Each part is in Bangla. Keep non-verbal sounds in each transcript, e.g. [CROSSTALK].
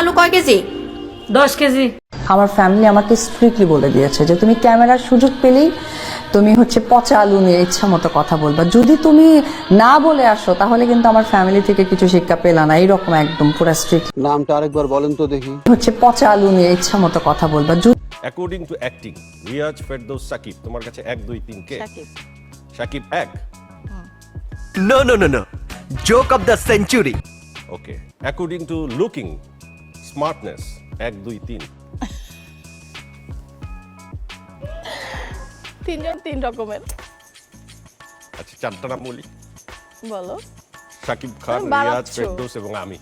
আলু কয় কেজি? দশ কেজি। আমার ফ্যামিলি আমাকে স্ট্রিক্টলি বলে দিয়েছে যে তুমি ক্যামেরার সুযোগ পেলেই তুমি হচ্ছে পচা আলু নিয়ে ইচ্ছা মতো কথা বলবা। যদি তুমি না বলে আসো তাহলে কিন্তু আমার ফ্যামিলি থেকে কিছু শিক্ষা পেলা না। এইরকম একদম পুরো স্ট্রিক্ট নামটা আরেকবার বলেন তো দেখি। হচ্ছে পচা আলু নিয়ে ইচ্ছা মতো কথা বলবা। According to acting Riaz Ferdous Shakib তোমার কাছে এক দুই তিন কে? সাকিব এক? No, no, no, no. Joke of the century. Okay according to looking smartness এক দুই তিন। তিনজন তিন রকমের। আচ্ছা চারটা নাম বলি? বলো। সাকিব খান রিয়াজ। ফেরদৌস এবং আমি।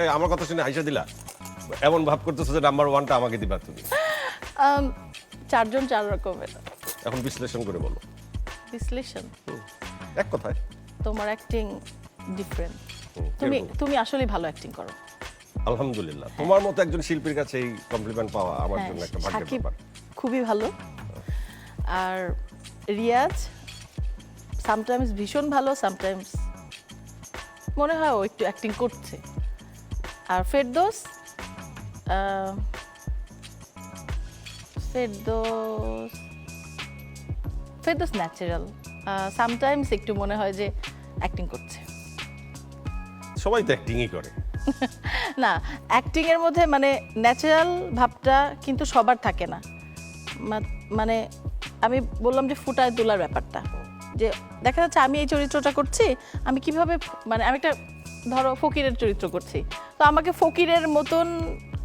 এই আমার কথা শুনে হাইসা দিলা? এমন ভাব করতেছো যে নাম্বার ওয়ানটা আমাকে দিবা তুমি। চারজন চার রকমের। এখন বিশ্লেষণ করে বলো। বিশ্লেষণ? এক কথায়। তোমার অ্যাক্টিং ডিফারেন্ট তুমি? তুমি আসলেই ভালো অ্যাক্টিং করো। আলহামদুলিল্লাহ। তোমার মতো একজন শিল্পীর কাছে এই কমপ্লিমেন্ট পাওয়া আমার হ্যাঁ জন্য একটা ভাগ্যের সাকিব ব্যাপার। খুবই ভালো। আর রিয়াজ সামটাইমস ভীষণ ভালো সামটাইমস মনে হয় ও একটু অ্যাক্টিং করছে। আর ফেরদোস ফেরদোস ফেরদোস ন্যাচারাল সামটাইমস একটু মনে হয় যে অ্যাক্টিং করছে। সবাই তো অ্যাক্টিংই করে। [LAUGHS] না অ্যাক্টিং এর মধ্যে মানে ন্যাচারাল ভাবটা কিন্তু সবার থাকে না। মানে আমি বললাম যে ফুটায় তোলার ব্যাপারটা। যে দেখা যাচ্ছে আমি এই চরিত্রটা করছি আমি কীভাবে মানে আমি একটা ধরো ফকিরের চরিত্র করছি। তো আমাকে ফকিরের মতন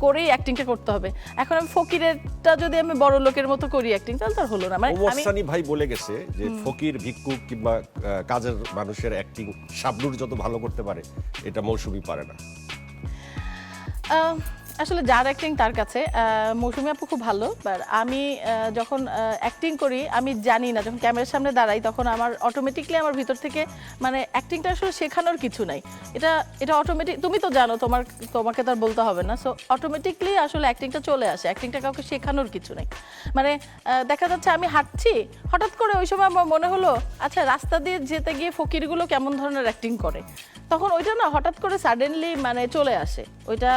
করেই অ্যাক্টিংটা করতে হবে। এখন আমি ফকিরেরটা যদি আমি বড় লোকের মতো করি অ্যাক্টিং তাহলে তার হলো না। মানে ওমর আমি সানি ভাই বলে গেছে যে ফকির ভিক্ষুক কিংবা কাজের মানুষের অ্যাক্টিং শাবনুর যত ভালো করতে পারে এটা মৌসুমি পারে না। Oh. আসলে যার অ্যাক্টিং তার কাছে মৌসুমী আপু খুব ভালো বাট আমি যখন অ্যাক্টিং করি, আমি জানি না, যখন ক্যামেরার সামনে দাঁড়াই, তখন আমার অটোমেটিকলি আমার ভিতর থেকে মানে অ্যাক্টিংটা আসলে শেখানোর কিছু নাই। এটা এটা অটোমেটিক তুমি তো জানো, তোমার, তোমাকে তো আর বলতে হবে না সো অটোমেটিকলি আসলে অ্যাক্টিংটা চলে আসে অ্যাক্টিংটা কাউকে শেখানোর কিছু নেই। মানে দেখা যাচ্ছে আমি হাঁটছি, হঠাৎ করে ওই সময় আমার মনে হলো আচ্ছা রাস্তা দিয়ে যেতে গিয়ে ফকিরগুলো কেমন ধরনের অ্যাক্টিং করে? তখন ওইটা না, হঠাৎ করে সাডেনলি মানে চলে আসে। ওইটা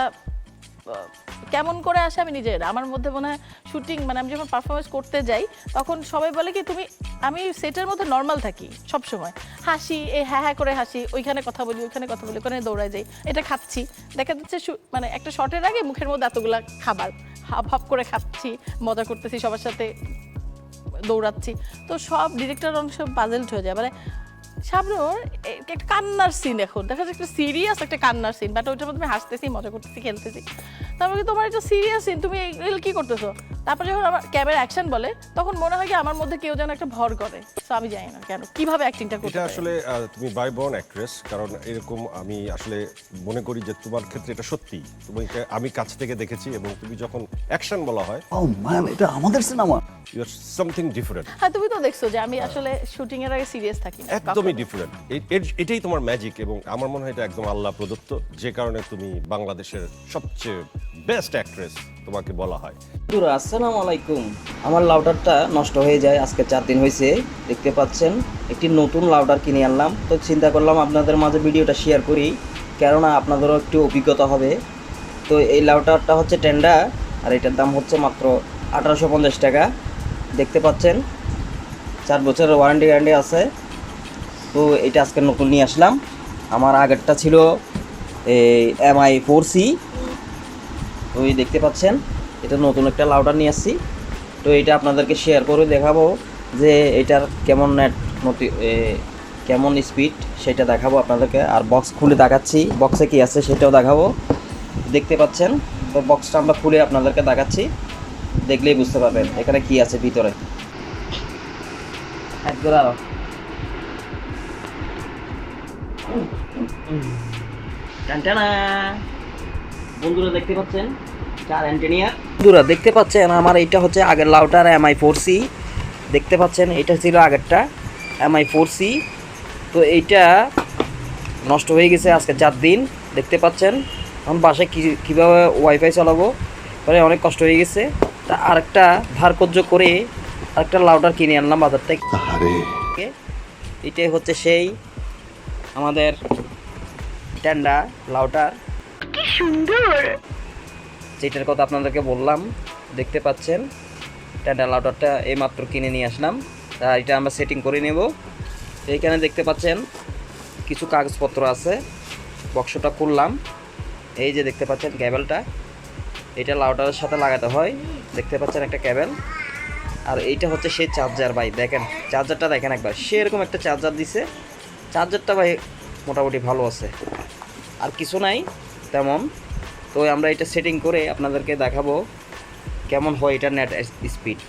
কেমন করে আসে আমি নিজের? আমার মধ্যে মনে হয় শুটিং মানে আমি যখন পারফরমেন্স করতে যাই, তখন সবাই বলে কি, তুমি, আমি সেটের মধ্যে নর্মাল থাকি সব সময় হাসি, এ হ্যাঁ হ্যাঁ করে হাসি, ওইখানে কথা বলি, ওইখানে কথা বলি, ওখানে দৌড়ায় যাই, এটা খাচ্ছি। দেখা যাচ্ছে মানে একটা শটের আগে মুখের মধ্যে এতগুলা খাবার, হাফ হাফ করে খাচ্ছি, মজা করতেছি, সবার সাথে দৌড়াচ্ছি। তো সব ডিরেক্টর অংশ পাজেলড হয়ে যায়। মানে শাবনুর একটা কান্নার সিন এখন দেখা যাচ্ছে একটা সিরিয়াস একটা কান্নার সিন বাট ওইটার মধ্যে আমি হাসতেছি মজা করতেছি খেলতেছি। তারপরে তোমার একটা সিরিয়াস সিন তুমি এগুলো কি করতেছো? তারপর যখন আমার ক্যামেরা অ্যাকশন বলে তখন মনে হয় কি আমার মধ্যে কেউ যেন একটা ভর করে। তো আমি জানি না কেন কীভাবে অ্যাক্টিংটা করতে এটা আসলে তুমি বাই বর্ন অ্যাক্ট্রেস কারণ এরকম আমি আসলে মনে করি যে তোমার ক্ষেত্রে এটা সত্যি তোমাকে আমি কাছ থেকে দেখেছি এবং তুমি যখন অ্যাকশন বলা হয় ও ম্যাম এটা আমাদের cinema you are something different হ্যাঁ তুমি তো দেখছ যে আমি আসলে শুটিং এর আগে সিরিয়াস থাকি না একদমই। ডিফারেন্ট এটাই তোমার ম্যাজিক এবং আমার মনে হয় এটা একদম আল্লাহ প্রদত্ত যে কারণে তুমি বাংলাদেশের সবচেয়ে বেস্ট অ্যাক্ট্রেস তোমাকে বলা হয়। বন্ধুরা আসসালামু আলাইকুম। আমার লাউডারটা নষ্ট হয়ে যায় আজকে চার দিন হয়েছে। দেখতে পাচ্ছেন একটি নতুন লাউডার কিনে আনলাম। তো চিন্তা করলাম আপনাদের মাঝে ভিডিওটা শেয়ার করি কেননা আপনাদেরও একটু অভিজ্ঞতা হবে। তো এই লাউডারটা হচ্ছে টেন্ডা আর এটার দাম হচ্ছে মাত্র আঠারোশো পঞ্চাশ টাকা। দেখতে পাচ্ছেন, চার বছরের ওয়ারেন্টি গ্যারান্টি আছে। তো এটা আজকে নতুন নিয়ে আসলাম। আমার আগেরটা ছিল এই এমআই ফোর সি তো এই দেখতে পাচ্ছেন, এটা নতুন একটা লাউডার নিয়ে আসছি। তো এটা আপনাদেরকে শেয়ার করে দেখাবো যে এটার কেমন নেট নতি কেমন স্পিড সেটা দেখাবো আপনাদেরকে। আর বক্স খুলে দেখাচ্ছি বক্সে কি আছে সেটাও দেখাবো। দেখতে পাচ্ছেন, তো বক্সটা আমরা খুলে আপনাদেরকে দেখাচ্ছি। দেখলেই বুঝতে পারবেন এখানে কি আছে ভিতরে। বন্ধুরা দেখতে পাচ্ছেন চার অ্যান্টেনিয়া। বন্ধুরা দেখতে পাচ্ছেন আমার এইটা হচ্ছে আগের লাউটার এমআই ফোর সি। দেখতে পাচ্ছেন এটা ছিল আগেরটা এমআই ফোর সি। তো এইটা নষ্ট হয়ে গেছে আজকে চার দিন। দেখতে পাচ্ছেন এখন বাসায় কী কীভাবে ওয়াইফাই চালাবো? মানে অনেক কষ্ট হয়ে গেছে। তা আরেকটা ধার কর্য করে আরেকটা লাউটার কিনে আনলাম বাজার থেকে। এটাই হচ্ছে সেই আমাদের ট্যান্ডা লাউটার সুন্দর। যেটার কথা আপনাদেরকে বললাম দেখতে পাচ্ছেন ট্যান্ডার লাউটারটা এইমাত্র কিনে নিয়ে আসলাম। তা এটা আমরা সেটিং করে নেব। এইখানে দেখতে পাচ্ছেন কিছু কাগজপত্র আছে বক্সটা খুললাম। এই যে দেখতে পাচ্ছেন ক্যাবেলটা এটা লাউডারের সাথে লাগাতে হয়। দেখতে পাচ্ছেন একটা ক্যাবেল। আর এইটা হচ্ছে সেই চার্জার ভাই, দেখেন। চার্জারটা দেখেন একবার। সেরকম একটা চার্জার দিছে। চার্জারটা ভাই মোটামুটি ভালো আছে। আর কিছু নাই, তেমন। তো আমরা এটা সেটিং করে আপনাদেরকে দেখাবো কেমন হয় এটা নেট স্পিড